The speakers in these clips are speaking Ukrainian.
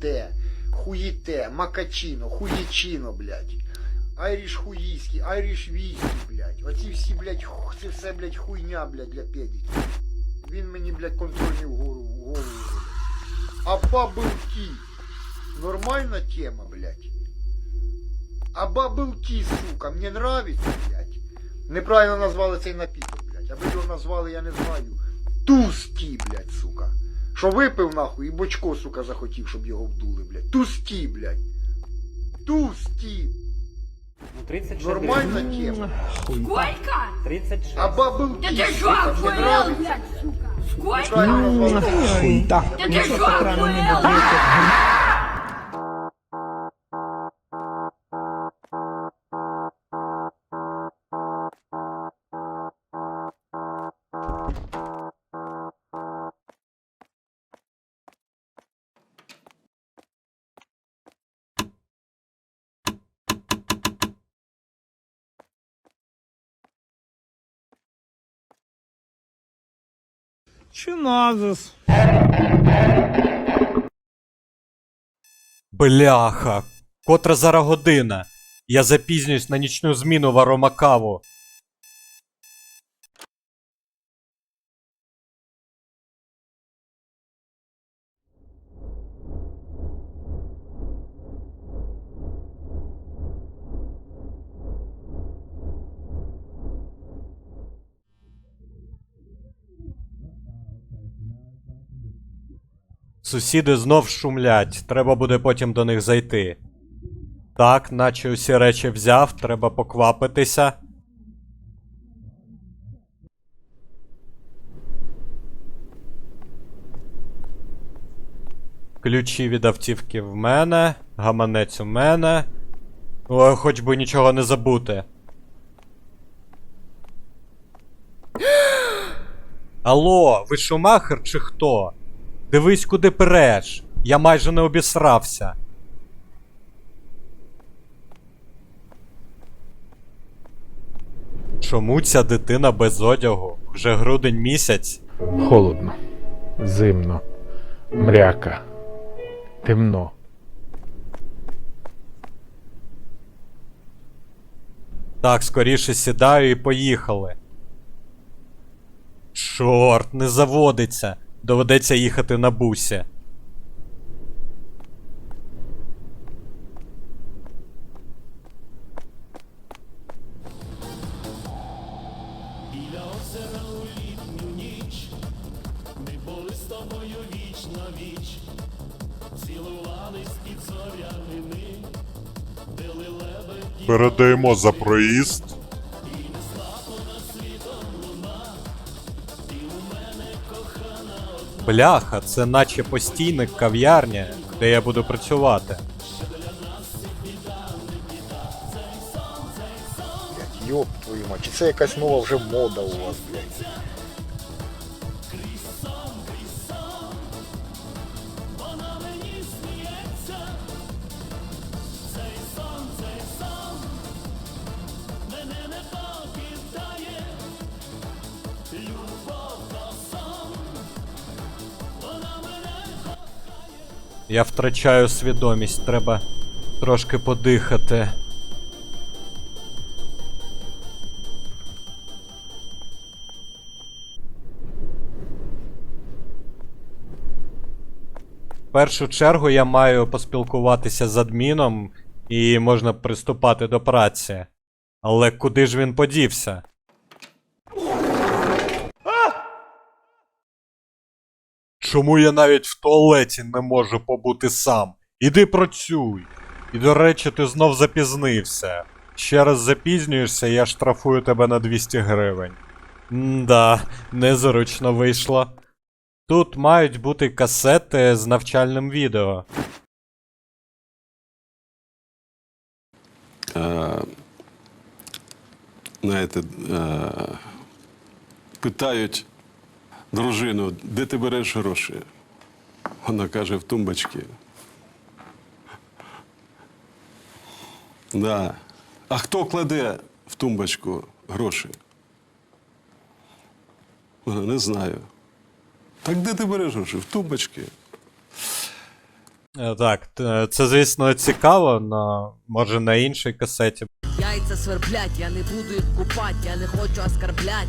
лате, хуїте, макачино, хуєчино, блядь. Айріш хуїський, айріш віскі, блядь. Оці всі, блядь, це все, блядь, хуйня, блядь, для педиків. Він мені, блядь, контрольні вгору, в голову. робить. А tea. Нормальна тема, блядь. А tea, сука, мені нравится, блядь. Неправильно назвали цей напіток, блядь. Аби його назвали, я не знаю. Тусті, блядь, сука. Що випив нахуй і бочко, сука, захотів, щоб його вдули, блядь. Тусті, блядь. Тусті. Ну, 36 Нормальна тема. Сколько? 36. А бабил. Да tea, ты сука, охуел, блядь, сука? Сколько? Хуйта. Да ты что, охуел? Чи назис? Бляха, котра зараз година. Я запізнююсь на нічну зміну в аромакаву. Сусіди знов шумлять, треба буде потім до них зайти. Так, наче усі речі взяв, треба поквапитися. Ключі від автівки в мене, гаманець у мене. Ой, хоч би нічого не забути. Алло, ви шумахер чи хто? Дивись, куди переш. Я майже не обісрався. Чому ця дитина без одягу? Вже грудень місяць. Холодно, зимно, мряка, темно. Так, скоріше сідаю і поїхали. Чорт, не заводиться. Доведеться їхати на бусі. Передаємо за проїзд. Бляха, це наче постійник кав'ярня, де я буду працювати. Йоп твою мать. Чи це якась нова вже мода у вас, блядь? Я втрачаю свідомість, треба трошки подихати. В першу чергу я маю поспілкуватися з адміном і можна приступати до праці. Але куди ж він подівся? Чому я навіть в туалеті не можу побути сам? Іди працюй. І до речі, ти знов запізнився. Ще раз запізнюєшся, я штрафую тебе на 200 гривень. Мда, незручно вийшло. Тут мають бути касети з навчальним відео. Е, знаєте, е, питають дружину, де ти береш гроші? Вона каже, в тумбочці. Да. А хто кладе в тумбочку гроші? Вона не знаю. Так де ти береш гроші? В тумбочці. Е, Так, це, звісно, цікаво, но може на іншій касеті. Яйца сверблять, я не буду их купать, я не хочу оскорблять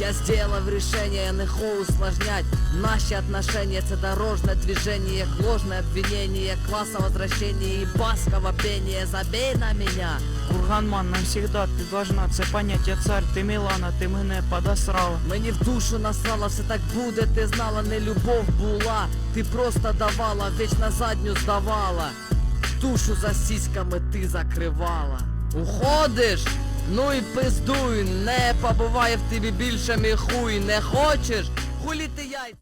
Я сделав решение, я не хочу усложнять Наши отношения, это дорожное движение Як ложное обвинение, класса возвращение И басково пение, забей на меня! Курганман навсегда, ти должна це понять, я цар, ти Мілана, ти мене подосрала. Мені в душу насрала, все так буде, ти знала, не любов була Ти просто давала, вічно задню здавала Душу за сіськами ти закривала Уходиш? Ну і пиздуй, не побуває в тобі більше мій хуй Не хочеш? Хулі ти яйця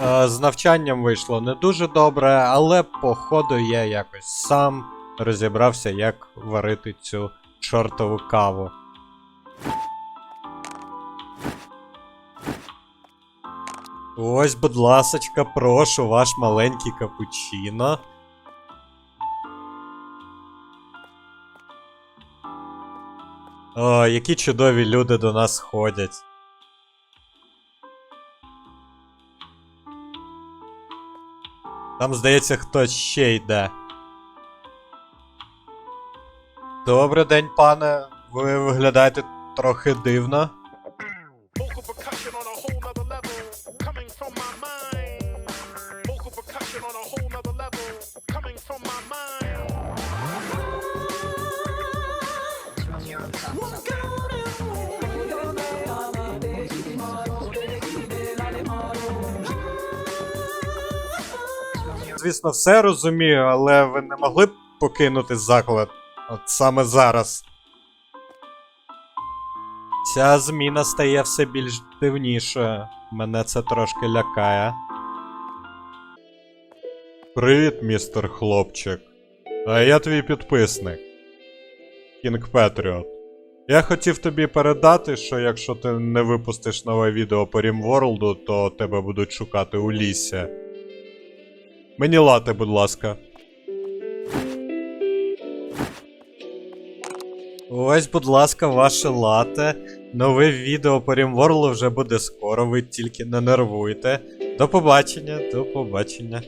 Е, З навчанням вийшло не дуже добре, але походу я якось сам розібрався, як варити цю чортову каву. Ось, будь ласочка, прошу, ваш маленький капучино. О, які чудові люди до нас ходять. Там, здається, хтось ще йде. Добрий день, пане. Ви виглядаєте трохи дивно. Звісно, все розумію, але ви не могли б покинути заклад от саме зараз. Ця зміна стає все більш дивнішою. Мене це трошки лякає. Привіт, містер хлопчик. А я твій підписник. Кінг Петріот. Я хотів тобі передати, що якщо ти не випустиш нове відео по Рімворлду, то тебе будуть шукати у лісі. Мені лати, будь ласка. Ось, будь ласка, ваше лате. Нове відео по Рімворлу вже буде скоро, ви тільки не нервуйте. До побачення, до побачення.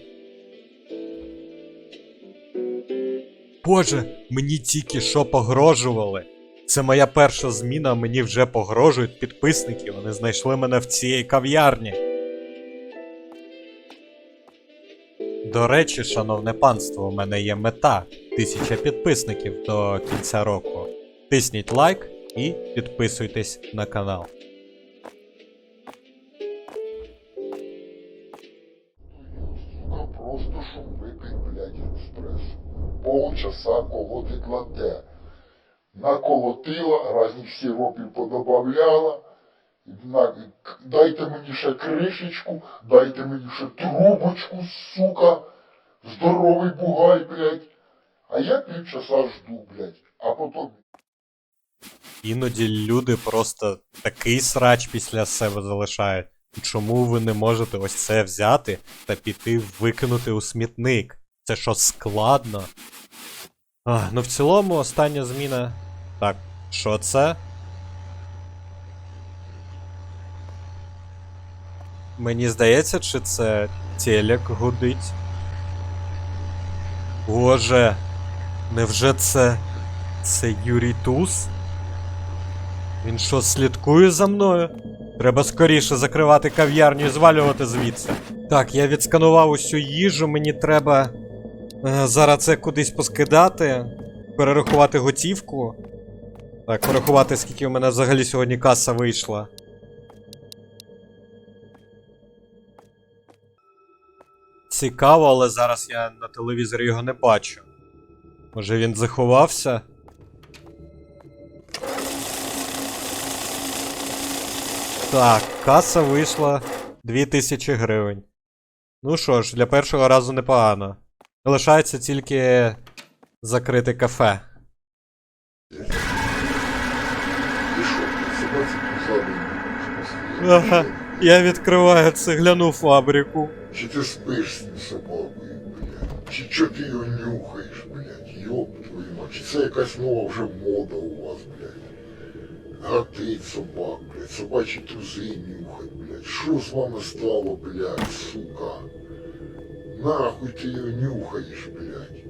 Боже, мені тільки що погрожували. Це моя перша зміна, мені вже погрожують підписники. Вони знайшли мене в цій кав'ярні. До речі, шановне панство, у мене є мета тисяча підписників до кінця року. Тисніть лайк і підписуйтесь на канал. сука, просто випити, блядь, експресо. Полчаса колотить латте. Наколотила, разних сиропів подобавляла. Дайте мені ще кришечку, дайте мені ще трубочку, сука. Здоровий бугай, блядь. А я півчаса жду, блядь. А потім Іноді люди просто такий срач після себе залишають. Чому ви не можете ось це взяти та піти викинути у смітник? Це що складно? А, ну в цілому остання зміна. Так, що це? Мені здається, чи це телек гудить? Боже, невже це. Це Юрій Туз? Він що, слідкує за мною? Треба скоріше закривати кав'ярню і звалювати звідси. Так, я відсканував усю їжу, мені треба е, зараз це кудись поскидати, перерахувати готівку. Так, порахувати, скільки у мене взагалі сьогодні каса вийшла. Цікаво, але зараз я на телевізорі його не бачу. Може він заховався? Так, каса вийшла 2000 гривень. Ну що ж, для першого разу непогано. Лишається тільки закрити кафе. ти що, собаці позаду. Ага, я відкриваю цегляну фабрику. Чи ти спиш з собакою, блядь? Чи чо ти його нюхаєш, блядь? Йоп твою мать. Чи це якась нова вже мода у вас, блядь? Гатить собак, блядь, собачі труси нюхать, блядь. Що з вами стало, блядь, сука? Нахуй ти його нюхаєш, блядь.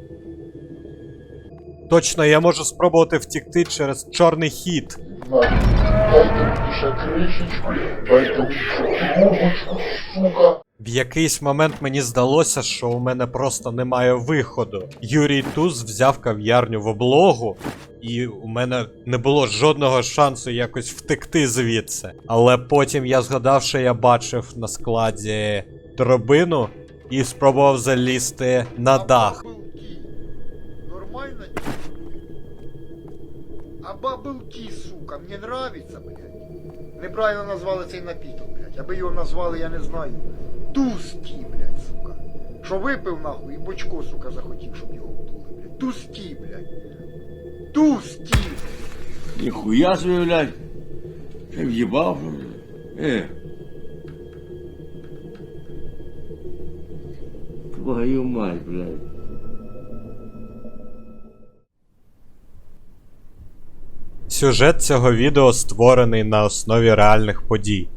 Точно, я можу спробувати втікти через чорний хід. Нахуй, В якийсь момент мені здалося, що у мене просто немає виходу. Юрій Туз взяв кав'ярню в облогу, і у мене не було жодного шансу якось втекти звідси. Але потім я згадав, що я бачив на складі дробину і спробував залізти на дах. Нормально? А бабилки, сука, мені нравится, блядь. Неправильно назвали цей напіток, блядь. Аби його назвали, я не знаю. Тусті, блядь, сука. Що випив нахуй і бочко, сука, захотів, щоб його вдули, блядь. Тусті, блядь. Тусті. Ніхуя собі, блядь. Ти в'їбав, блядь. Е. Твою мать, блядь. Сюжет цього відео створений на основі реальних подій.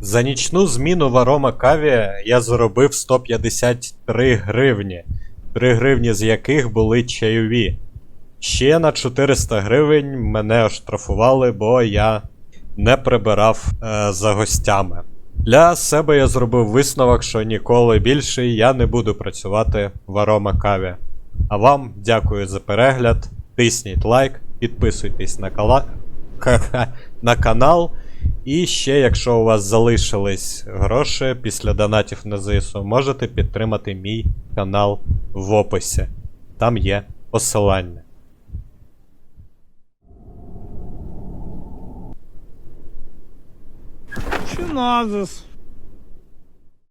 За нічну зміну в Арома Каві я заробив 153 гривні, 3 гривні з яких були чайові. Ще на 400 гривень мене оштрафували, бо я не прибирав е, за гостями. Для себе я зробив висновок, що ніколи більше я не буду працювати в Арома Каві. А вам дякую за перегляд. Тисніть лайк, підписуйтесь на, кала... на канал. І ще, якщо у вас залишились гроші після донатів на ЗСУ, можете підтримати мій канал в описі. Там є посилання. Чиназис.